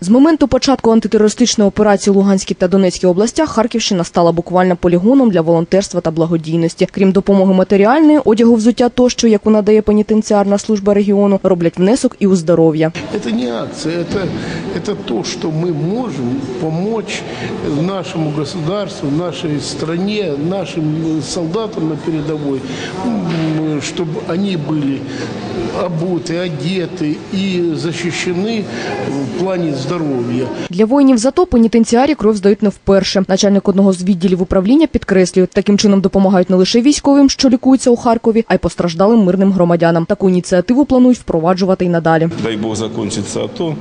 З моменту початку антитерористичної операції у Луганській та Донецькій областях Харківщина стала буквально полігоном для волонтерства та благодійності. Крім допомоги матеріальної, одягу, взуття тощо, яку надає пенітенціарна служба регіону, роблять внесок і у здоров'я. Это не акция, это, это то, что мы можем помочь нашему государству, нашей стране, нашим э, солдатам на передовой, м, чтобы они были обуты, одеты и защищены в плане здоровья. Для воїнів ЗАТО пенітенціарі кров здають не вперше. Начальник одного з відділів управління підкреслює, таким чином допомагають не лише військовим, що лікуються у Харкові, а й постраждалим мирним громадянам. Таку ініціативу планують впроваджувати й надалі. Дай Бог закончится АТО,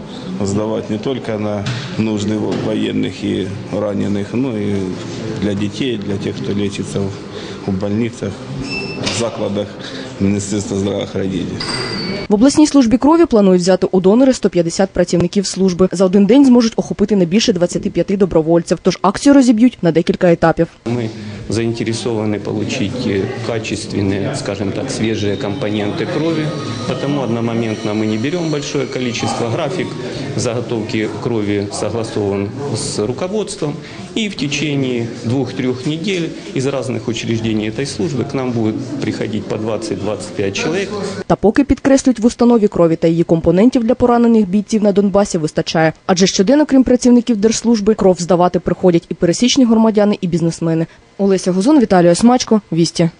сдавать не только на нужды военных и раненых, но и для детей, для тех, кто лечится в, в больницах, в закладах Министерства здравоохранения. В обласній службі крові планують взяти у донори 150 працівників служби. За один день зможуть охопити не більше 25 добровольців. Тож акцію розіб'ють на декілька етапів. Мы заинтересованы получить э, качественные, скажем так, свежие компоненты крови, потому одномоментно мы не берем большое количество. График заготовки крови согласован с руководством, и в течение двух-трех недель из разных учреждений этой службы к нам будет приходить по 20-25 человек. Та поки підкреслюють в установі крові та її компонентів для поранених бійців на Донбасі вистачає. Адже щоденно, крім працівників держслужби, кров здавати приходять і пересічні громадяни, і бізнесмени. Олеся Гузон, Віталій Осмачко, Вісті.